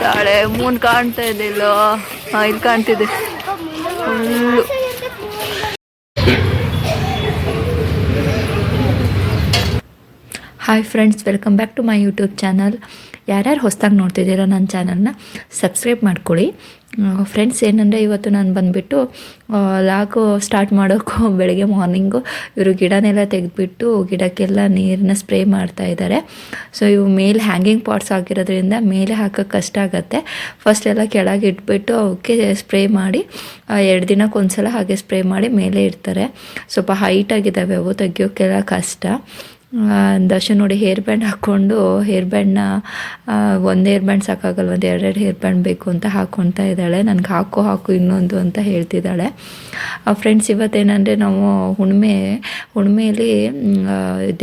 ತಾಳೆ ಮೂನ್ ಕಾಣ್ತಾ ಇದೆ ಇಲ್ಲೋ ಇಲ್ಲಿ ಕಾಣ್ತಿದೆ. Full hi friends welcome back to my YouTube channel ಯಾರ್ಯಾರು ಹೊಸ್ದಾಗಿ ನೋಡ್ತಿದ್ದೀರಾ ನನ್ನ ಚಾನಲ್ನ ಸಬ್ಸ್ಕ್ರೈಬ್ ಮಾಡ್ಕೊಳ್ಳಿ. ಫ್ರೆಂಡ್ಸ್, ಏನಂದರೆ ಇವತ್ತು ನಾನು ಬಂದುಬಿಟ್ಟು ಲಾಗು ಸ್ಟಾರ್ಟ್ ಮಾಡೋಕ್ಕೂ ಬೆಳಗ್ಗೆ ಮಾರ್ನಿಂಗು ಇವರು ಗಿಡನೆಲ್ಲ ತೆಗೆದುಬಿಟ್ಟು ಗಿಡಕ್ಕೆಲ್ಲ ನೀರನ್ನ ಸ್ಪ್ರೇ ಮಾಡ್ತಾ ಇದ್ದಾರೆ. ಸೊ ಇವು ಮೇಲೆ ಹ್ಯಾಂಗಿಂಗ್ ಪಾಟ್ಸ್ ಆಗಿರೋದ್ರಿಂದ ಮೇಲೆ ಹಾಕೋಕ್ಕೆ ಕಷ್ಟ ಆಗುತ್ತೆ. ಫಸ್ಟ್ ಎಲ್ಲ ಕೆಳಗೆ ಇಟ್ಬಿಟ್ಟು ಅವಕ್ಕೆ ಸ್ಪ್ರೇ ಮಾಡಿ ಎರಡು ದಿನಕ್ಕೊಂದ್ಸಲ ಹಾಗೆ ಸ್ಪ್ರೇ ಮಾಡಿ ಮೇಲೆ ಇಡ್ತಾರೆ. ಸ್ವಲ್ಪ ಹೈಟ್ ಆಗಿದ್ದಾವೆ ಅವು, ತೆಗಿಯೋಕ್ಕೆಲ್ಲ ಕಷ್ಟ. ದರ್ಶನ್ ನೋಡಿ ಹೇರ್ ಬ್ಯಾಂಡ್ ಹಾಕ್ಕೊಂಡು ಹೇರ್ ಬ್ಯಾಂಡ್ನ ಒಂದು ಹೇರ್ ಬ್ಯಾಂಡ್ ಸಾಕಾಗಲ್ಲ, ಒಂದು ಎರಡೆರಡು ಹೇರ್ ಬ್ಯಾಂಡ್ ಬೇಕು ಅಂತ ಹಾಕ್ಕೊಳ್ತಾ ಇದ್ದಾಳೆ. ನನಗೆ ಹಾಕು ಹಾಕು ಇನ್ನೊಂದು ಅಂತ ಹೇಳ್ತಿದ್ದಾಳೆ. ಫ್ರೆಂಡ್ಸ್ ಇವತ್ತೇನಂದರೆ ನಾವು ಹುಣ್ಮೆ, ಹುಣ್ಮೆಯಲ್ಲಿ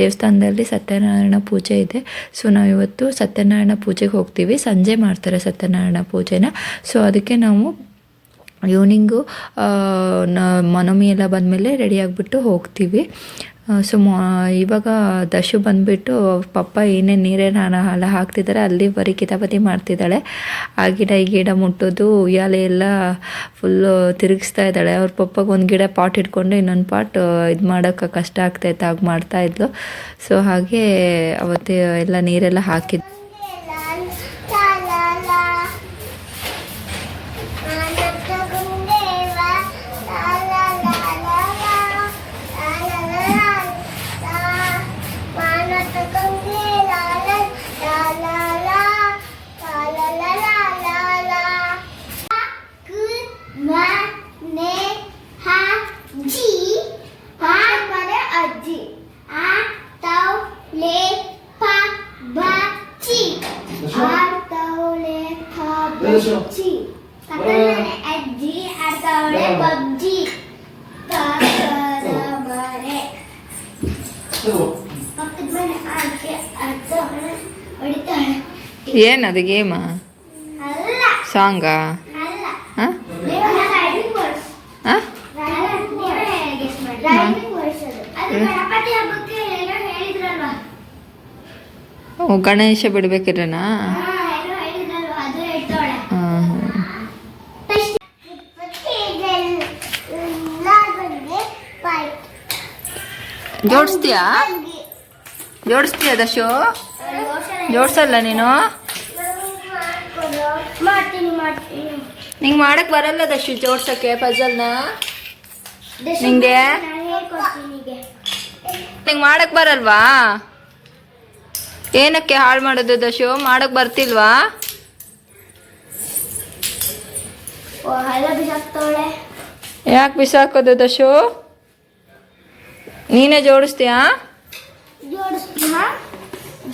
ದೇವಸ್ಥಾನದಲ್ಲಿ ಸತ್ಯನಾರಾಯಣ ಪೂಜೆ ಇದೆ. ಸೊ ನಾವು ಇವತ್ತು ಸತ್ಯನಾರಾಯಣ ಪೂಜೆಗೆ ಹೋಗ್ತೀವಿ. ಸಂಜೆ ಮಾಡ್ತಾರೆ ಸತ್ಯನಾರಾಯಣ ಪೂಜೆನ. ಸೊ ಅದಕ್ಕೆ ನಾವು ಈವ್ನಿಂಗು ನ, ಮನೋಮಿ ಎಲ್ಲ ಬಂದಮೇಲೆ ರೆಡಿಯಾಗಿಬಿಟ್ಟು ಹೋಗ್ತೀವಿ. ಸೊ ಇವಾಗ ದಶು ಬಂದುಬಿಟ್ಟು ಪಪ್ಪ ಏನೇನು ನೀರೇನು ಎಲ್ಲ ಹಾಕ್ತಿದ್ದಾರೆ ಅಲ್ಲಿ ಬರೀ ಕಿತಾಪತಿ ಮಾಡ್ತಿದ್ದಾಳೆ. ಆ ಗಿಡ, ಈ ಗಿಡ ಮುಟ್ಟೋದು ಉಯ್ಯಾಲೆ ಎಲ್ಲ ಫುಲ್ಲು ತಿರುಗಿಸ್ತಾ ಇದ್ದಾಳೆ. ಅವ್ರ ಪಪ್ಪಗೆ ಒಂದು ಗಿಡ ಪಾಟ್ ಇಟ್ಕೊಂಡು ಇನ್ನೊಂದು ಪಾಟ್ ಇದು ಮಾಡೋಕ್ಕೆ ಕಷ್ಟ ಆಗ್ತಾಯಿತ್ತು ಹಾಗೆ ಮಾಡ್ತಾಯಿದ್ಲು ಸೊ ಹಾಗೆ ಅವತ್ತು ಎಲ್ಲ ನೀರೆಲ್ಲ ಹಾಕಿದ್ದು ವರ್ಸ್ ಅದು ಅದು ಗಣಪತಿ ಹಬ್ಬಕ್ಕೆ ಏನೋ ಹೇಳಿದ್ರಲ್ವಾ ಓ ಗಣೇಶ ಬಿಡ್ಬೇಕಿರನಾ ಜೋಡಿಸ್ತೀಯಾ? ಜೋಡಿಸ್ತೀಯ ದಶು? ಜೋಡಿಸಲ್ಲ ನೀನು? ನಿಂಗೆ ಮಾಡಕ್ ಬರಲ್ಲ ದಶು ಜೋಡ್ಸಕ್ಕೆ ಪಜಲ್ನ. ನಿಂಗೆ? ನಿಂಗೆ. ಮಾಡಕ್ ಬರಲ್ವಾ? ಏನಕ್ಕೆ ಹಾಳು ಮಾಡೋದು ದಶು? ಮಾಡಕ್ ಬರ್ತಿಲ್ವಾ? ಯಾಕೆ ಬಿಸಾಕೋದು ದಶು? ನೀನೇ ಜೋಡಿಸ್ತೀಯಾ? ಜೋಡಿಸ್ತೀಯ?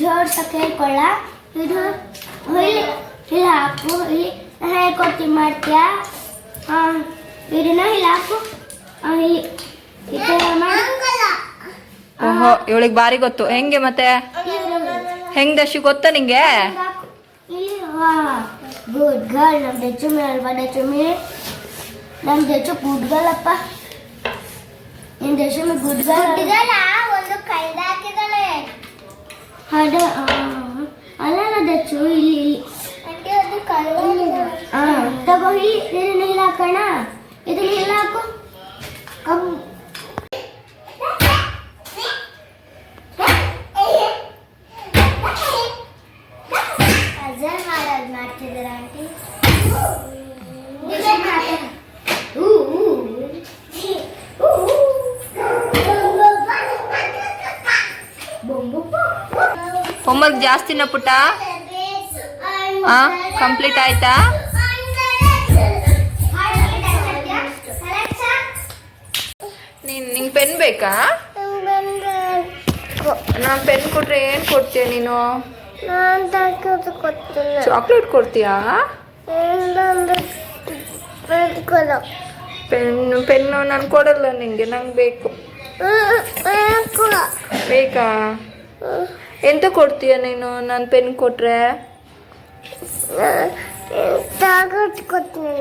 ಜೋಡ್ಸಕ್ಕೆ ಹೇಳ್ಕೊಳ್ಳ ಇದು ಇಲ್ಲಿ ಇಲ್ಲಿ ಹಾಕು ಇಲ್ಲಿ ನಾನು ಹೇಳ್ಕೊಡ್ತೀನಿ ಮಾಡ್ತೀಯಾ? ಹಾಂ ಇದನ್ನ ಇಲ್ಲಿ ಹಾಕು. ಹಾಂ ಇಲ್ಲಿ ಈ ಥರ ಓಹೋ ಇವಳಿಗೆ ಬಾರಿ ಗೊತ್ತು. ಹೆಂಗೆ ಮತ್ತೆ? ಹೆಂಗ್ ದಶಿ ಗೊತ್ತ ನಿಂಗೆ? ಗುಡ್ ಗರ್ಲ್ ನಮ್ ದಚ್ಚು ಮೇಲೆ ಅಲ್ವಾ ದಚ್ಚು ಮೇಲೆ. ನಮ್ಮ ದಚ್ಚು ಗುಡ್ ಗರ್ಲ್ ಅಪ್ಪ ನಿನ್ನ ದಚ್ಚು ಮೇಲೆ ಗುಡ್ ಗರ್ಲ್ ಒಂದು ಕೈದ ಹಾಕಿದಾಳೆ ಅದ ಆ, ಅಲ್ಲ ದಚ್ಚು ಇಲ್ಲಿ ಇಲ್ಲಿ. ಹಾ ತಗೋ ಇಲ್ಲಿ ಇದನ್ನ ಇಲ್ಲಿ ಹಾಕೋಣ. ಇದನ್ನ ಇಲ್ಲಿ ಹಾಕು. ಕಮ್. ಹೋಮ್ವರ್ಕ್ ಜಾಸ್ತಿನ ಪುಟ? ಆ ಕಂಪ್ಲೀಟ್ ಆಯ್ತಾ? ನೀನು ನಿಂಗೆ ಪೆನ್ ಬೇಕಾ? ನಾನು ಪೆನ್ ಕೊಟ್ರೆ ಏನು ಕೊಡ್ತೀಯ ನೀನು? ಚಾಕ್ಲೇಟ್ ಕೊಡ್ತೀಯಾ? ಬೆಳ್ಕೊಳ್ಳೋ ಪೆನ್ ಪೆನ್ನು ನಾನು ಕೊಡಲ್ಲ ನಿಂಗೆ ನಂಗೆ ಬೇಕು. ಬೇಕಾ? ಎಂತ ಕೊಡ್ತೀಯ ನೀನು? ನಾನು ಪೆನ್ ಕೊಟ್ರೆ? ತಗೋದು ಕೊಡ್ತೀನಿ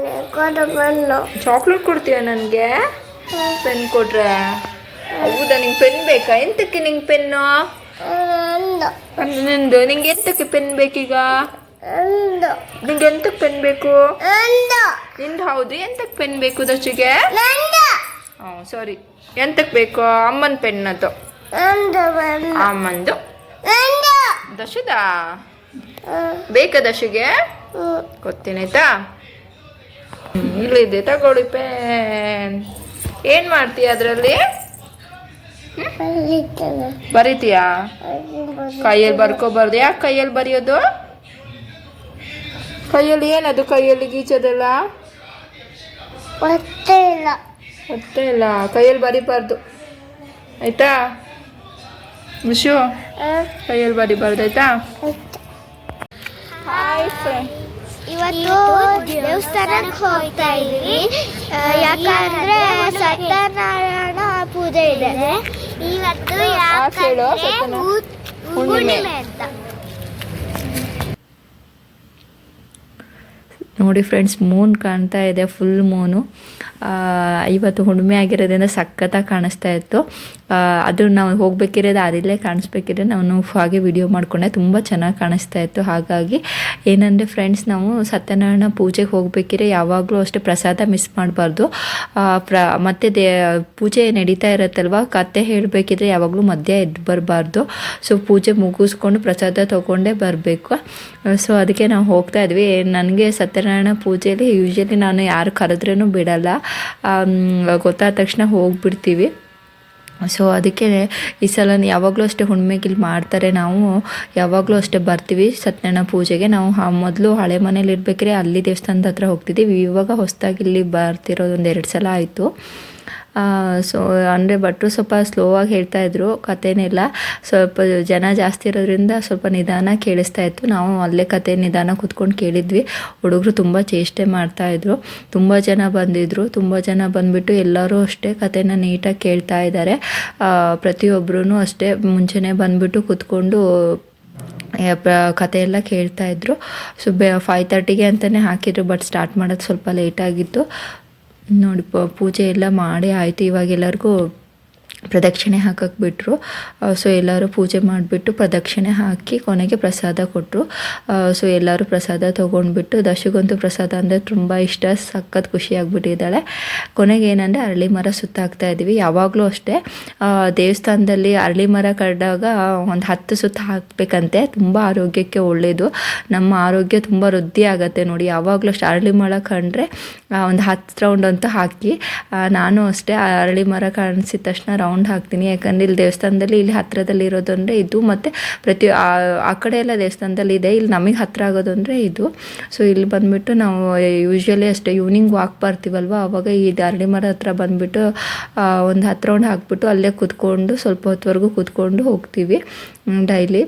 ಚಾಕ್ಲೇಟ್ ಕೊಡ್ತೀಯ ನನಗೆ? ಪೆನ್ ಕೊಟ್ರೆ? ಹೌದಾ ನಿಂಗೆ ಪೆನ್ ಬೇಕಾ? ಎಂತಕ್ಕೆ ನಿಂಗೆ ಪೆನ್ನು ನಂದು ನಿಂದು ನಿಂಗೆ ಎಂತಕ್ಕೆ ಪೆನ್ ಬೇಕೀಗ? ನಿಂಗೆ ಎಂತಕ್ಕೆ ಪೆನ್ ಬೇಕು? ನಿಂದು ಹೌದು ಎಂತಕ್ಕೆ ಪೆನ್ ಬೇಕು ಹ್ಞೂ ಸಾರಿ. ಎಂತಕ್ಕೆ ಬೇಕು? ಅಮ್ಮನ ಪೆನ್ನದು. ಅಮ್ಮಂದು? ದಶದಾ? ಬೇಕಾ ದಶಿಗೆ? ಗೊತ್ತೇನೆ ಆಯ್ತಾ? ಹ್ಮ್, ಇಲ್ಲಿದೆ ತಗೊಳ್ಳಿ ಪೆನ್. ಏನು ಮಾಡ್ತೀಯ ಅದರಲ್ಲಿ? ಬರೀತೀಯಾ? ಕೈಯಲ್ಲಿ ಬರ್ಕೋಬಾರ್ದು. ಯಾಕೆ ಕೈಯಲ್ಲಿ ಬರೆಯೋದು? ಕೈಯಲ್ಲಿ ಏನದು ಕೈಯಲ್ಲಿ ಗೀಚೋದಲ್ಲ? ಗೊತ್ತೇ ಇಲ್ಲ. ಗೊತ್ತೇ ಇಲ್ಲ ಕೈಯಲ್ಲಿ ಬರಿಬಾರ್ದು. ಆಯ್ತಾ? ವಿಶು ಕೈಯಲ್ಲಿ ಬರಿಬಾರ್ದು ಆಯ್ತಾ? ಹಾಯ್ ಫ್ರೆಂಡ್ ಇವತ್ತು ದೇವಸ್ಥಾನಕ್ಕೆ ಹೋಗ್ತಾ ಇದೀವಿ ಯಾಕಂದ್ರೆ ಸತ್ಯನಾರಾಯಣ ಪೂಜೆ ಇದೆ. ಇವತ್ತು ಅಂತ. ನೋಡಿ ಫ್ರೆಂಡ್ಸ್ ಮೂನ್ ಕಾಣ್ತಾ ಇದೆ ಫುಲ್ ಮೂನು ಇವತ್ತು ಹುಣ್ಣಿಮೆ ಆಗಿರೋದ್ರಿಂದ ಸಖತ್ತಾಗಿ ಕಾಣಿಸ್ತಾ ಇತ್ತು. ಅದು ನಾವು ಹೋಗ್ಬೇಕಿರೋದು ಅದಿಲ್ಲೇ ಕಾಣಿಸ್ಬೇಕಿದ್ರೆ ನಾನು ಹಾಗೆ ವಿಡಿಯೋ ಮಾಡಿಕೊಂಡೆ. ತುಂಬ ಚೆನ್ನಾಗಿ ಕಾಣಿಸ್ತಾ ಇತ್ತು. ಹಾಗಾಗಿ ಏನಂದರೆ ಫ್ರೆಂಡ್ಸ್ ನಾವು ಸತ್ಯನಾರಾಯಣ ಪೂಜೆಗೆ ಹೋಗ್ಬೇಕಿದ್ರೆ ಯಾವಾಗಲೂ ಅಷ್ಟೇ ಪ್ರಸಾದ ಮಿಸ್ ಮಾಡಬಾರ್ದು. ಪ್ರ, ಮತ್ತು ದೇ, ಪೂಜೆ ನಡೀತಾ ಇರತ್ತಲ್ವ? ಕತೆ ಹೇಳಬೇಕಿದ್ರೆ ಯಾವಾಗಲೂ ಮಧ್ಯ ಎದ್ದು ಬರಬಾರ್ದು ಸೊ ಪೂಜೆ ಮುಗಿಸ್ಕೊಂಡು ಪ್ರಸಾದ ತೊಗೊಂಡೇ ಬರಬೇಕು. ಸೊ ಅದಕ್ಕೆ ನಾವು ಹೋಗ್ತಾ ಇದ್ವಿ. ನನಗೆ ಸತ್ಯನಾರಾಯಣ ಪೂಜೆಯಲ್ಲಿ ಯೂಶ್ವಲಿ ನಾನು ಯಾರು ಕರೆದ್ರೂ ಬಿಡಲ್ಲ. ಗೊತ್ತಾದ ತಕ್ಷಣ ಹೋಗ್ಬಿಡ್ತೀವಿ. ಸೊ ಅದಕ್ಕೆ ಈ ಸಲ ಯಾವಾಗಲೂ ಅಷ್ಟೇ ಹುಣ್ಮೆಗಿಲ್ ಮಾಡ್ತಾರೆ ನಾವು. ಯಾವಾಗಲೂ ಅಷ್ಟೇ ಬರ್ತೀವಿ ಸತ್ಯನಾರಾಯಣ ಪೂಜೆಗೆ. ನಾವು ಮೊದಲು ಹಳೆ ಮನೇಲಿ ಇರ್ಬೇಕ್ರೆ ಅಲ್ಲಿ ದೇವಸ್ಥಾನದ ಹತ್ರ ಹೋಗ್ತಿದ್ದೀವಿ ಇವಾಗ ಹೊಸದಾಗಿ ಇಲ್ಲಿ ಬರ್ತಿರೋದು ಒಂದು ಎರಡು ಸಲ ಆಯಿತು. ಸೊ ಅಂದರೆ ಭಟ್ರು ಸ್ವಲ್ಪ ಸ್ಲೋ ಆಗಿ ಹೇಳ್ತಾ ಇದ್ರು ಕಥೆನೆಲ್ಲ ಸ್ವಲ್ಪ ಜನ ಜಾಸ್ತಿ ಇರೋದ್ರಿಂದ ಸ್ವಲ್ಪ ನಿಧಾನ ಕೇಳಿಸ್ತಾ ಇತ್ತು. ನಾವು ಅಲ್ಲೇ ಕತೆ ನಿಧಾನ ಕೂತ್ಕೊಂಡು ಕೇಳಿದ್ವಿ. ಹುಡುಗರು ತುಂಬ ಚೇಷ್ಟೆ ಮಾಡ್ತಾಯಿದ್ರು ತುಂಬ ಜನ ಬಂದಿದ್ರು. ತುಂಬ ಜನ ಬಂದುಬಿಟ್ಟು ಎಲ್ಲರೂ ಅಷ್ಟೇ ಕಥೆನ ನೀಟಾಗಿ ಕೇಳ್ತಾ ಇದ್ದಾರೆ ಪ್ರತಿಯೊಬ್ಬರೂ ಅಷ್ಟೇ ಮುಂಚೆನೇ ಬಂದುಬಿಟ್ಟು ಕೂತ್ಕೊಂಡು ಕತೆ ಎಲ್ಲ ಕೇಳ್ತಾ ಇದ್ರು. ಸೊ ಬೆ ಫೈವ್ ತರ್ಟಿಗೆ ಅಂತಲೇ ಹಾಕಿದ್ರು ಬಟ್ ಸ್ಟಾರ್ಟ್ ಮಾಡೋದು ಸ್ವಲ್ಪ ಲೇಟ್ ಆಗಿತ್ತು. ನೋಡಿ ಪೂಜೆ ಎಲ್ಲ ಮಾಡಿ ಆಯಿತು. ಇವಾಗ ಎಲ್ಲರಿಗೂ ಪ್ರದಕ್ಷಿಣೆ ಹಾಕಕ್ಕೆ ಬಿಟ್ಟರು ಸೊ ಎಲ್ಲರೂ ಪೂಜೆ ಮಾಡಿಬಿಟ್ಟು ಪ್ರದಕ್ಷಿಣೆ ಹಾಕಿ ಕೊನೆಗೆ ಪ್ರಸಾದ ಕೊಟ್ಟರು ಸೊ ಎಲ್ಲರೂ ಪ್ರಸಾದ ತೊಗೊಂಡ್ಬಿಟ್ಟು ದಶಗಂತೂ ಪ್ರಸಾದ ಅಂದರೆ ತುಂಬ ಇಷ್ಟ. ಸಖತ್ ಖುಷಿಯಾಗ್ಬಿಟ್ಟಿದ್ದಾಳೆ ಕೊನೆಗೆ ಏನಂದರೆ ಅರಳಿ ಮರ ಸುತ್ತಾಕ್ತಾ ಇದ್ದೀವಿ. ಯಾವಾಗಲೂ ಅಷ್ಟೇ. ದೇವಸ್ಥಾನದಲ್ಲಿ ಅರಳಿ ಮರ ಕಡ್ದಾಗ ಒಂದು ಹತ್ತು ಸುತ್ತ ಹಾಕಬೇಕಂತೆ. ತುಂಬ ಆರೋಗ್ಯಕ್ಕೆ ಒಳ್ಳೆಯದು ನಮ್ಮ ಆರೋಗ್ಯ ತುಂಬ ವೃದ್ಧಿ ಆಗುತ್ತೆ ನೋಡಿ. ಯಾವಾಗಲೂ ಅಷ್ಟೇ. ಅರಳಿ ಮರ ಕಂಡ್ರೆ ಒಂದು ಹತ್ತು ರೌಂಡ್ ಅಂತೂ ಹಾಕಿ ನಾನು ಅಷ್ಟೇ ಅರಳಿ ಮರ ಕಾಣಿಸಿದ ತಕ್ಷಣ ರೌಂಡ್ ಹಾಕ್ತೀನಿ. ಯಾಕಂದ್ರೆ ಇಲ್ಲಿ ದೇವಸ್ಥಾನದಲ್ಲಿ ಇಲ್ಲಿ ಹತ್ತಿರದಲ್ಲಿ ಇರೋದು ಅಂದರೆ ಇದು. ಮತ್ತು ಪ್ರತಿ ಆ ಕಡೆ ಎಲ್ಲ ದೇವಸ್ಥಾನದಲ್ಲಿ ಇದೆ. ಇಲ್ಲಿ ನಮಗೆ ಹತ್ತಿರ ಆಗೋದು ಅಂದರೆ ಇದು. ಸೊ ಇಲ್ಲಿ ಬಂದುಬಿಟ್ಟು ನಾವು ಯೂಶ್ವಲಿ ಅಷ್ಟೇ ಈವ್ನಿಂಗ್ ವಾಕ್ ಬರ್ತೀವಲ್ವ? ಆವಾಗ ಈ ಅರಳಿ ಮರ ಹತ್ರ ಬಂದುಬಿಟ್ಟು ಒಂದು ಹತ್ತು ರೌಂಡ್ ಹಾಕ್ಬಿಟ್ಟು ಅಲ್ಲೇ ಕೂತ್ಕೊಂಡು ಸ್ವಲ್ಪ ಹೊತ್ತುವರೆಗೂ ಕೂತ್ಕೊಂಡು ಹೋಗ್ತೀವಿ ಡೈಲಿ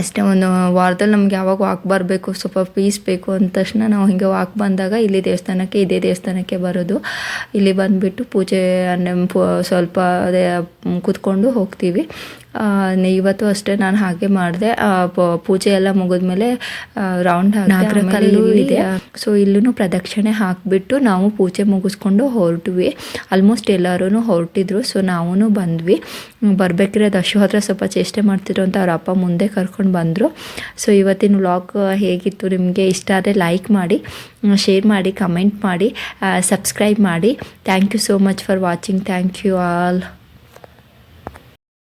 ಅಷ್ಟೇ ಒಂದು ವಾರದಲ್ಲಿ ನಮ್ಗೆ ಯಾವಾಗ ವಾಕ್ ಬರಬೇಕು, ಸ್ವಲ್ಪ ಪೀಸ್ ಬೇಕು ಅಂದ ತಕ್ಷಣ ನಾವು ಹಿಂಗೆ ವಾಕ್ ಬಂದಾಗ ಇಲ್ಲಿ ದೇವಸ್ಥಾನಕ್ಕೆ, ಇದೇ ದೇವಸ್ಥಾನಕ್ಕೆ ಬರೋದು. ಇಲ್ಲಿ ಬಂದುಬಿಟ್ಟು ಪೂಜೆ ಸ್ವಲ್ಪ ಅದೇ, ಕೂತ್ಕೊಂಡು ಹೋಗ್ತೀವಿ. ಇವತ್ತು ಅಷ್ಟೇ ನಾನು ಹಾಗೆ ಮಾಡಿದೆ. ಪೂಜೆ ಎಲ್ಲ ಮುಗಿದ್ಮೇಲೆ ರೌಂಡ್ ನಾಗರಕಲ್ಲು ಇದೆ. ಸೊ ಇಲ್ಲೂ ಪ್ರದಕ್ಷಿಣೆ ಹಾಕಿಬಿಟ್ಟು ನಾವು ಪೂಜೆ ಮುಗಿಸ್ಕೊಂಡು ಹೊರಟ್ವಿ. ಆಲ್ಮೋಸ್ಟ್ ಎಲ್ಲರೂ ಹೊರಟಿದ್ರು ಸೊ ನಾವೂ ಬಂದ್ವಿ. ಬರ್ಬೇಕಿರೋ ದಶು ಹತ್ರ ಸ್ವಲ್ಪ ಚೇಷ್ಟೆ ಮಾಡ್ತಿದ್ರು ಅಂತ ಅವ್ರ ಅಪ್ಪ ಮುಂದೆ ಕರ್ಕೊಂಡು ಬಂದರು. ಸೊ ಇವತ್ತಿನ ವ್ಲಾಗ್ ಹೇಗಿತ್ತು ನಿಮಗೆ ಇಷ್ಟ ಆದರೆ ಲೈಕ್ ಮಾಡಿ ಶೇರ್ ಮಾಡಿ ಕಮೆಂಟ್ ಮಾಡಿ ಸಬ್ಸ್ಕ್ರೈಬ್ ಮಾಡಿ. Thank you so much for watching thank you all